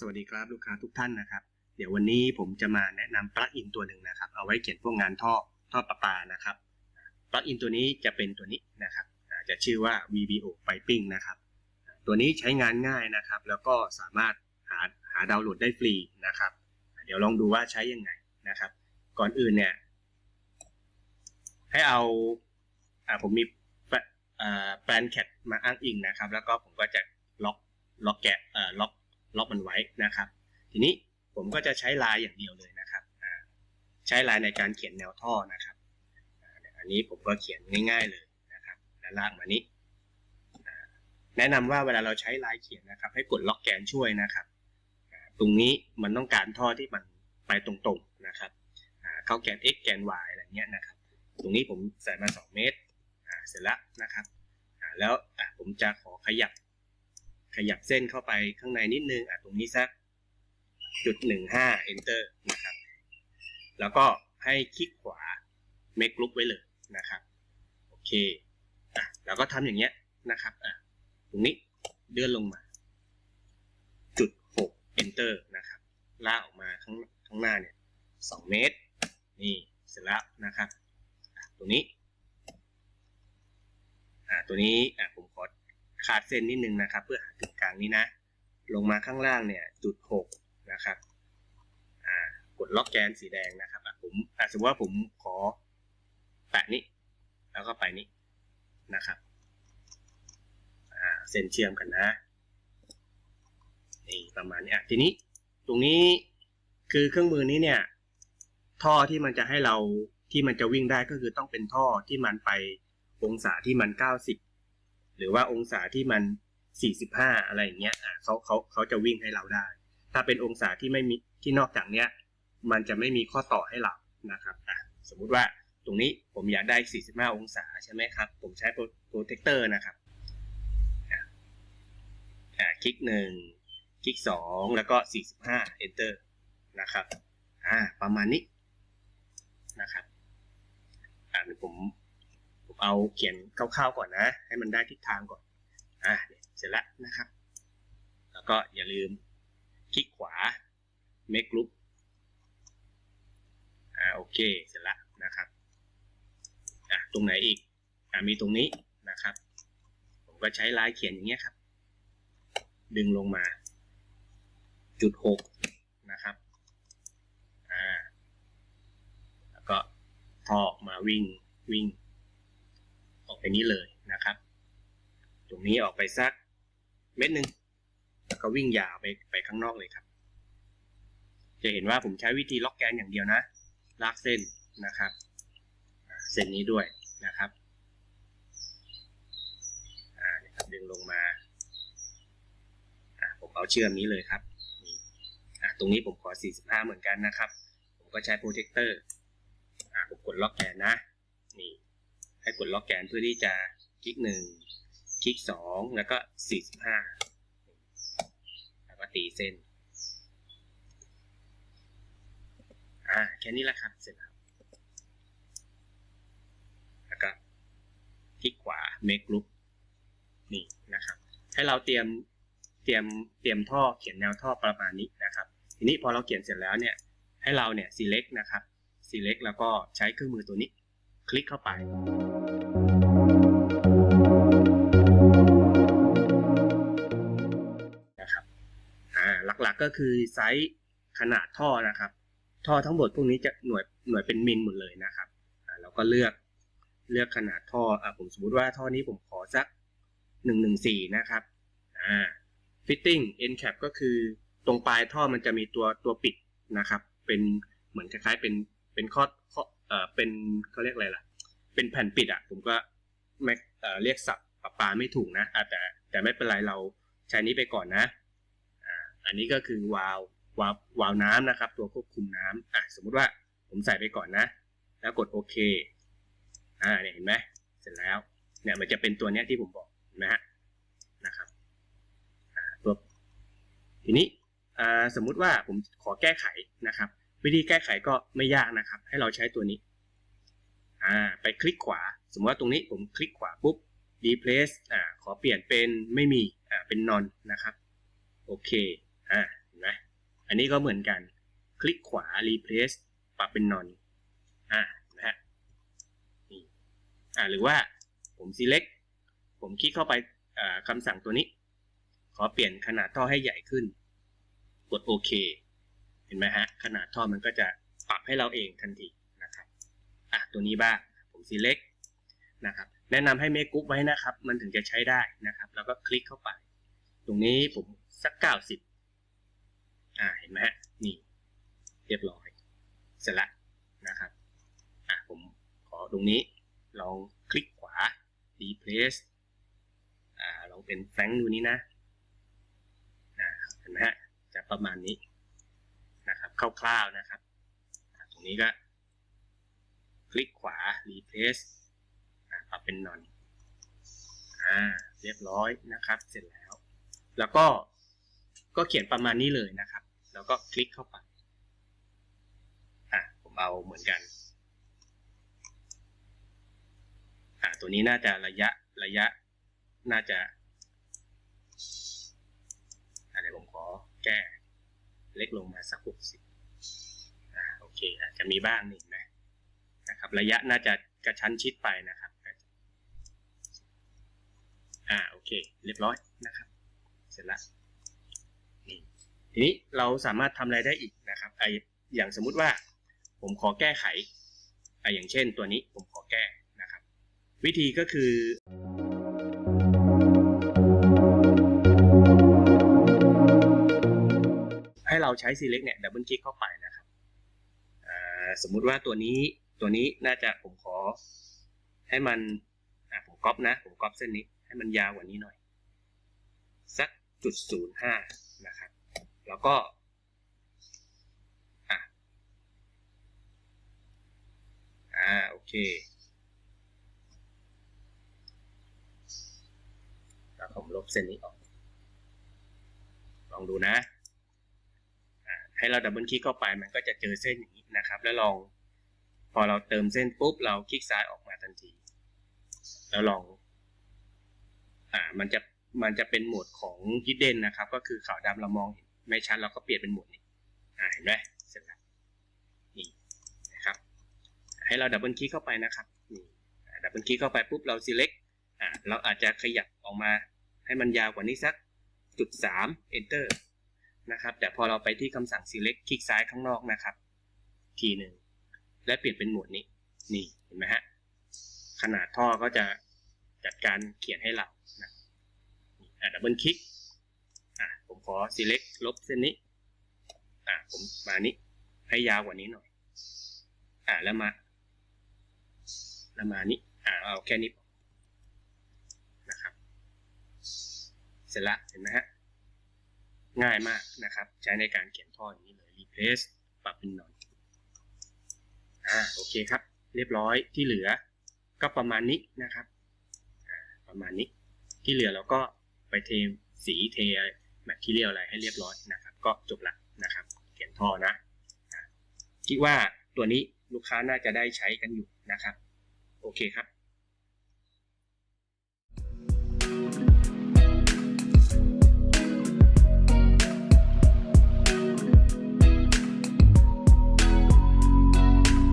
สวัสดีครับลูกค้าทุกท่านนะครับ เดี๋ยววันนี้ผมจะมาแนะนำปลั๊กอินตัวหนึ่งนะครับ เอาไว้เขียนพวกงานท่อท่อประปานะครับปลั๊กอินตัวนี้จะเป็นตัวนี้นะครับจะชื่อว่า VBO Piping นะครับ ตัวนี้ใช้งานง่ายนะครับ แล้วก็สามารถหาหาดาวน์โหลดได้ฟรีนะครับ เดี๋ยวลองดูว่าใช้ยังไงนะครับ ก่อนอื่นเนี่ย ให้เอาอ่าผมมีแฟอ่าแปลนแคทมาอ้างอิงนะครับ แล้วก็ผมก็จะล็อกล็อกแกะเอ่อล็อก ล็อกมันไว้นะครับ ทีนี้ผมก็จะใช้ลายอย่างเดียวเลยนะครับ ใช้ลายในการเขียนแนวท่อนะครับ อันนี้ผมก็เขียนง่าย ๆเลยนะครับแล้วลากมานี้ แนะนำว่าเวลาเราใช้ลายเขียนนะครับ ให้กดล็อกแกนช่วยนะครับ ตรงนี้มันต้องการท่อที่มันไปตรงๆนะครับ เข้าแกน x แกน y อะไรเงี้ยนะครับ ตรงนี้ผมใส่มา 2 เมตร เสร็จแล้วนะครับ แล้วผมจะขอขยับ ขยับเส้นเข้าไปข้างในนิดนึงอะตรงนี้สักจุดหนึ่งห้า enter นะครับ แล้วก็ให้คลิกขวา make group ไว้เลยนะครับ โอเคอะแล้วก็ทำอย่างเงี้ยนะครับอะตรงนี้เลื่อนลงมาจุดหก enter นะครับลากออกมาข้างข้างหน้าเนี่ยสองเมตร นี่เสร็จแล้วนะครับ ตรงนี้ อะตัวนี้อะผมขอ ขาดเส้นนิดนึงนะครับ เพื่อหาจุดกลางนี้นะ ลงมาข้างล่างเนี่ยจุดหกนะครับอ่ากดล็อกแกนสีแดงนะครับผมอะสมมติว่าผมขอแปะนี้ แล้วก็ไปนี้นะครับอ่าเส้นเชื่อมกันนะนี่ประมาณนี้อะทีนี้ตรงนี้คือเครื่องมือนี้เนี่ย ท่อที่มันจะให้เราที่มันจะวิ่งได้ก็คือต้องเป็นท่อที่มันไปองศาที่มัน 90 หรือว่าองศาที่มัน 45 อะไรอย่างเงี้ยอ่าเขาเขาเขาจะวิ่งให้เราได้ ถ้าเป็นองศาที่ไม่มีที่นอกจากเนี้ย มันจะไม่มีข้อต่อให้เรานะครับอะสมมุติว่าตรงนี้ผมอยากได้ 45 องศาใช่ไหมครับ ผมใช้โปรเทคเตอร์นะครับอะอ่าคลิกหนึ่งคลิกสองแล้วก็ 45 enter นะครับอ่าประมาณนี้นะครับอ่าผม เอาเขียนคร่าวๆก่อนนะ ให้มันได้ทิศทางก่อน อ่าเสร็จแล้วนะครับ แล้วก็อย่าลืมคลิกขวา make group อ่าโอเคเสร็จแล้วนะครับ อะตรงไหนอีก อ่ามีตรงนี้นะครับ ผมก็ใช้ลายเขียนอย่างเงี้ยครับ ดึงลงมา จุดหกนะครับ อ่า แล้วก็ทอออกมาวิ่งวิ่ง ออกไปนี้เลยนะครับ ตรงนี้ออกไปสักเม็ดหนึ่งแล้วก็วิ่งยาวไปไปข้างนอกเลยครับ จะเห็นว่าผมใช้วิธีล็อกแกนอย่างเดียวนะ ลากเส้นนะครับ เส้นนี้ด้วยนะครับอ่าเนี่ยครับดึงลงมาผมเอาเชื่อมนี้เลยครับตรงนี้ผมขอ 45 เหมือนกันนะครับ ผมก็ใช้โปรเทคเตอร์ผมกดล็อกแกนนะ นี่ ให้กดล็อกแกนเพื่อที่จะคลิกหนึ่งคลิกสองแล้วก็สี่สิบห้าแล้วก็ตีเส้น อ่าแค่นี้แหละครับเสร็จแล้วแล้วก็คลิกขวา make group นี่นะครับ ให้เราเตรียมเตรียมเตรียมท่อเขียนแนวท่อประมาณนี้นะครับ ทีนี้พอเราเขียนเสร็จแล้วเนี่ยให้เราเนี่ย select นะครับ select แล้วก็ใช้เครื่องมือตัวนี้ คลิกเข้าไปนะครับอ่าหลักๆก็คือไซส์ขนาดท่อนะครับ ท่อทั้งหมดพวกนี้จะหน่วยหน่วยเป็นมิลหมดเลยนะครับอ่าเราก็เลือกเลือกขนาดท่ออ่าผมสมมติว่าท่อนี้ผมขอสักหนึ่งหนึ่งสี่นะครับอ่า fitting end cap ก็คือตรงปลายท่อมันจะมีตัวตัวปิดนะครับ เป็นเหมือนคล้ายๆเป็นเป็นข้อข้อ เอ่อเป็นเขาเรียกอะไรล่ะ เป็นแผ่นปิดอะ ผมก็ไม่เอ่อเรียกสับปะปาไม่ถูกนะอะแต่แต่ไม่เป็นไรเราใช้นี้ไปก่อนนะอ่าอันนี้ก็คือวาล์ววาล์ววาล์วน้ำนะครับ ตัวควบคุมน้ำอะสมมุติว่าผมใส่ไปก่อนนะ แล้วกดโอเคอ่าเนี่ยเห็นไหมเสร็จแล้วเนี่ยมันจะเป็นตัวเนี้ยที่ผมบอกเห็นไหมฮะนะครับอ่าตัวทีนี้อ่าสมมุติว่าผมขอแก้ไขนะครับ วิธีแก้ไขก็ไม่ยากนะครับ ให้เราใช้ตัวนี้อ่าไปคลิกขวา สมมติว่าตรงนี้ผมคลิกขวาปุ๊บ replace อ่าขอเปลี่ยนเป็นไม่มีอ่าเป็น none นะครับ โอเคอ่าเห็นไหมอันนี้ก็เหมือนกัน คลิกขวา replace ปรับเป็น none อ่านะฮะนี่อ่าหรือว่าผม select ผมคลิกเข้าไปอ่าคำสั่งตัวนี้ ขอเปลี่ยนขนาดท่อให้ใหญ่ขึ้น กดโอเค เห็นไหมฮะ ขนาดท่อมันก็จะปรับให้เราเองทันทีนะครับอะตัวนี้บ้างผม select นะครับ แนะนำให้เมคกรุ๊ปไว้นะครับ มันถึงจะใช้ได้นะครับ แล้วก็คลิกเข้าไป ตรงนี้ผมสัก90อ่าเห็นไหมฮะนี่ เรียบร้อยเสร็จละนะครับอะผมขอตรงนี้ลองคลิกขวา replace อ่าลองเป็นแฟงดูนี้นะอ่าเห็นไหมฮะจะประมาณนี้ คร่าวๆนะครับ ตรงนี้ก็ คลิกขวา replace ปรับเป็น none อ่า เรียบร้อยนะครับ เสร็จแล้ว แล้วก็ ก็เขียนประมาณนี้เลยนะครับ แล้วก็คลิกเข้าไป อะ ผมเอาเหมือนกัน อ่าตัวนี้น่าจะระยะ ระยะ น่าจะอ่าเดี๋ยวผมขอแก้ เล็กลงมาสักหกสิบ เคอาจจะมีบ้างนี่นะนะครับ ระยะน่าจะกระชั้นชิดไปนะครับ อ่าโอเค เรียบร้อยนะครับ เสร็จล้วนี่ทีนี้เราสามารถทำอะไรได้อีกนะครับไออย่างสมมุติว่า ผมขอแก้ไขไออย่างเช่นตัวนี้ผมขอแก้นะครับ วิธีก็คือให้เราใช้ select เนี่ยดับเบิลคลิกเข้าไปนะ สมมุติว่าตัวนี้ตัวนี้น่าจะผมขอ ให้มันผมก๊อปนะ ผมก๊อปเส้นนี้ ให้มันยาวกว่านี้หน่อย สักจุดศูนย์ห้านะครับ แล้วก็อ่าโอเค แล้วผมลบเส้นนี้ออก ลองดูนะ ให้เราดับเบิลคลิกเข้าไปมันก็จะเจอเส้นอย่างนี้นะครับ แล้วลอง พอเราเติมเส้นปุ๊บ เราคลิกซ้ายออกมาทันที แล้วลอง อ่า มันจะมันจะเป็นโหมดของ hidden นะครับ ก็คือขาวดำเรามองเห็นไม่ชัดเราก็เปลี่ยนเป็นโหมดนี้อ่าเห็นไหมเสร็จแล้วนี่นะครับ ให้เราดับเบิลคลิกเข้าไปนะครับนี่ดับเบิลคลิกเข้าไปปุ๊บเรา select อ่าเราอาจจะขยับออกมา ให้มันยาวกว่านี้สักจุดสาม enter นะครับ แต่พอเราไปที่คำสั่ง select คลิกซ้ายข้างนอกนะครับ ทีหนึ่ง และเปลี่ยนเป็นหมวดนี้ นี่เห็นไหมฮะ ขนาดท่อก็จะจัดการเขียนให้เรานะอ่าดับเบิลคลิกอ่าผมขอ select ลบเส้นนี้อ่าผมมานี้ให้ยาวกว่านี้หน่อย อ่าแล้วมา แล้วมานี้อ่าเอาแค่นี้นะครับ เสร็จละเห็นไหมฮะ ง่ายมากนะครับ ใช้ในการเขียนท่ออย่างนี้เลย replace ปรับเป็นนอนอ่าโอเคครับ เรียบร้อยที่เหลือก็ประมาณนี้นะครับอ่าประมาณนี้ ที่เหลือเราก็ไปเทสีเทแมทที่เรียลอะไรให้เรียบร้อยนะครับ ก็จบละนะครับ เขียนท่อนะคิดว่าตัวนี้ลูกค้าน่าจะได้ใช้กันอยู่นะครับ โอเคครับ